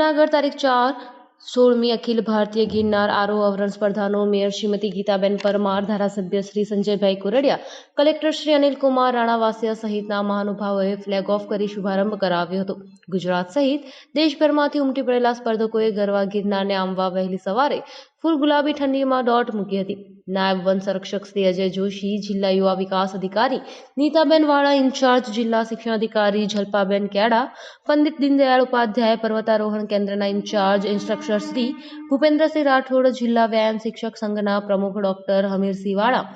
જુનાગઢ તારીખ ચાર, સોળમી અખિલ ભારતીય ગિરનાર આરોહ આવરણ સ્પર્ધાનો મેયર શ્રીમતી ગીતાબેન પરમાર, ધારાસભ્ય શ્રી સંજયભાઈ કુરડિયા, કલેક્ટર શ્રી અનિલકુમાર રાણાવાસિયા સહિતના મહાનુભાવોએ ફ્લેગ ઓફ કરી શુભારંભ કરાવ્યો હતો. ગુજરાત સહિત દેશભરમાંથી ઉમટી પડેલા સ્પર્ધકોએ ગરવા ગિરનારને આંબવા વહેલી સવારે ફૂલ ગુલાબી ઠંડીમાં દોટ મૂકી હતી. નાયબ વન સંરક્ષક શ્રી અજય જોશી, જિલ્લા યુવા વિકાસ અધિકારી નીતાબેન વાળા, ઇન્ચાર્જ જિલ્લા શિક્ષણ અધિકારી જલપાબેન કેડા પંડિત દીનદયાળ ઉપાધ્યાય પર્વતારોહણ કેન્દ્રના in charge instructor Shri Bhupendrasinh Rathod, જિલ્લા વ્યાયામ શિક્ષક સંઘના પ્રમુખ doctor Hamirsinh Vala,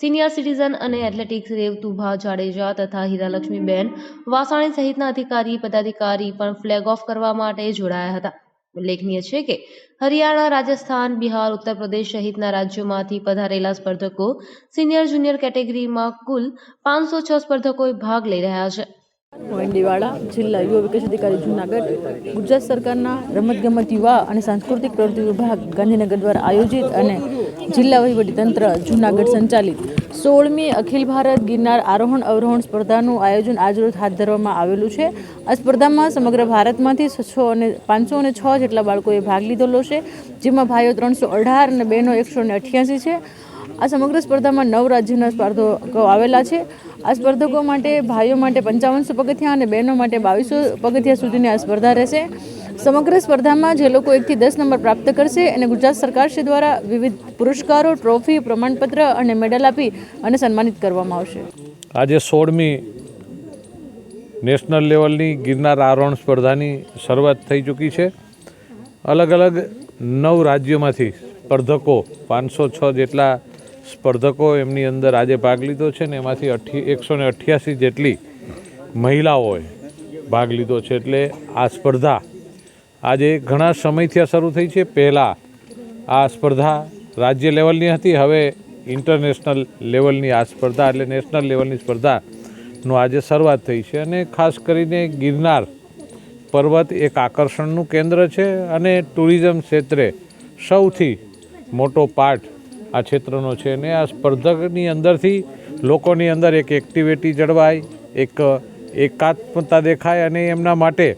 senior citizen અને એથ્લેટિક્સ રેવતુભા જાડેજા તથા હીરાલક્ષ્મીબેન વાસાણી સહિતના અધિકારી, પદાધિકારી પણ ફ્લેગ ઓફ કરવા માટે જોડાયા હતા. ઉલ્લેખનીય છે કે હરિયાણા, રાજસ્થાન, બિહાર, ઉત્તર પ્રદેશ સહિતના રાજ્યોમાંથી પધારેલા સ્પર્ધકો સિનિયર જુનિયર કેટેગરીમાં કુલ પાંચસો છ સ્પર્ધકોએ ભાગ લઈ રહ્યા છે. વંડીવાળા જિલ્લા યુવા વિકાસ અધિકારી જુનાગઢ, ગુજરાત સરકારના રમતગમત યુવા અને સાંસ્કૃતિક પ્રવૃત્તિ વિભાગ ગાંધીનગર દ્વારા આયોજિત અને જિલ્લા વહીવટીતંત્ર જુનાગઢ સંચાલિત. સોળમી અખિલ ભારત ગિરનાર આરોહણ અવરોહણ સ્પર્ધાનું આયોજન આજરોજ હાથ ધરવામાં આવેલું છે. આ સ્પર્ધામાં સમગ્ર ભારતમાંથી છ અને પાંચસો અને છ જેટલા બાળકોએ ભાગ લીધેલો છે, જેમાં ભાઈઓ ત્રણસો અઢાર અને બહેનો એકસો ને અઠ્યાસી છે. આ સમગ્ર સ્પર્ધામાં નવ રાજ્યના સ્પર્ધકો આવેલા છે. આ સ્પર્ધકો માટે ભાઈઓ માટે પંચાવનસો પગથિયા અને બહેનો માટે બાવીસો પગથિયા સુધીની આ સ્પર્ધા રહેશે. સમગ્ર સ્પર્ધામાં જે લોકો એકથી દસ નંબર પ્રાપ્ત કરશે અને ગુજરાત સરકારશ્રી દ્વારા વિવિધ પુરસ્કારો, ટ્રોફી, પ્રમાણપત્ર અને મેડલ આપી અને સન્માનિત કરવામાં આવશે. આજે સોળમી નેશનલ લેવલની ગિરનાર આરોહણ સ્પર્ધાની શરૂઆત થઈ ચૂકી છે. અલગ અલગ નવ રાજ્યોમાંથી સ્પર્ધકો, પાંચસો છ જેટલા સ્પર્ધકો એમની અંદર આજે ભાગ લીધો છે ને એમાંથી અઠ્ઠી, એકસો ને અઠ્યાસી જેટલી મહિલાઓએ ભાગ લીધો છે. એટલે આ સ્પર્ધા આજે ઘણા સમયથી આ શરૂ થઈ છે. પહેલાં આ સ્પર્ધા રાજ્ય લેવલની હતી, હવે ઇન્ટરનેશનલ લેવલની આ સ્પર્ધા એટલે નેશનલ લેવલની સ્પર્ધાનો આજે શરૂઆત થઈ છે અને ખાસ કરીને ગિરનાર પર્વત એક આકર્ષણનું કેન્દ્ર છે અને ટુરિઝમ ક્ષેત્રે સૌથી મોટો પાર્ટ આ ક્ષેત્રનો છે અને આ સ્પર્ધકની અંદરથી લોકોની અંદર એક એક્ટિવિટી જળવાય, એક એકાત્મતા દેખાય અને એમના માટે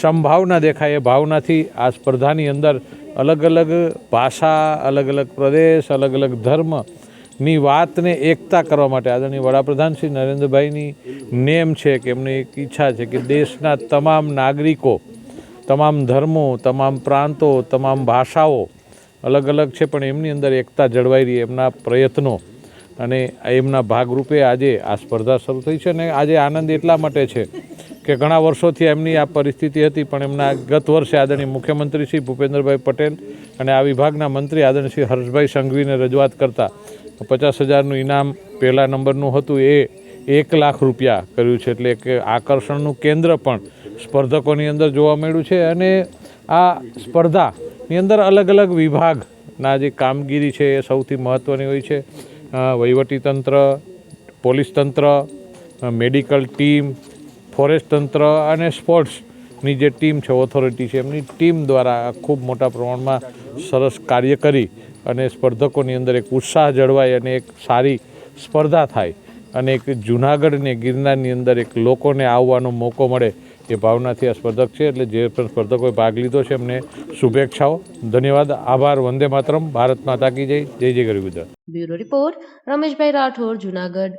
સંભાવના દેખાય, એ ભાવનાથી આ સ્પર્ધાની અંદર અલગ અલગ ભાષા, અલગ અલગ પ્રદેશ, અલગ અલગ ધર્મની વાતને એકતા કરવા માટે આદરણીય વડાપ્રધાન શ્રી નરેન્દ્રભાઈની નેમ છે કે એમની એક ઈચ્છા છે કે દેશના તમામ નાગરિકો, તમામ ધર્મો, તમામ પ્રાંતો, તમામ ભાષાઓ અલગ અલગ છે, પણ એમની અંદર એકતા જળવાઈ રહી, એમના પ્રયત્નો અને એમના ભાગરૂપે આજે આ સ્પર્ધા શરૂ થઈ છે અને આજે આનંદ એટલા માટે છે કે ઘણા વર્ષોથી એમની આ પરિસ્થિતિ હતી, પણ એમના ગત વર્ષે આદરણીય મુખ્યમંત્રી શ્રી ભૂપેન્દ્રભાઈ પટેલ અને આ વિભાગના મંત્રી આદરણીય શ્રી હર્ષભાઈ સંઘવીને રજૂઆત કરતા પચાસ હજારનું ઇનામ પહેલા નંબરનું હતું, એ એક લાખ રૂપિયા કર્યું છે. એટલે કે આકર્ષણનું કેન્દ્ર પણ સ્પર્ધકોની અંદર જોવા મળ્યું છે અને આ સ્પર્ધાની અંદર અલગ અલગ વિભાગના જે કામગીરી છે એ સૌથી મહત્ત્વની હોય છે. વહીવટીતંત્ર પોલીસ તંત્ર મેડિકલ ટીમ ફોરેસ્ટ તંત્ર અને સ્પોર્ટ્સની જે ટીમ છે ઓથોરિટી છે, એમની ટીમ દ્વારા ખૂબ મોટા પ્રમાણમાં સરસ કાર્ય કરી અને સ્પર્ધકોની અંદર એક ઉત્સાહ જળવાય અને એક સારી સ્પર્ધા થાય અને એક જુનાગઢને ગિરનારની અંદર એક લોકોને આવવાનો મોકો મળે એ ભાવનાથી આ સ્પર્ધક છે. એટલે જે પણ સ્પર્ધકોએ ભાગ લીધો છે, એમને શુભેચ્છાઓ. ધન્યવાદ, આભાર, વંદે માતરમ. ભારત માતા કી જય. જય જય ગરીબ બ્યુરો રિપોર્ટ, રમેશભાઈ રાઠોડ, જુનાગઢ.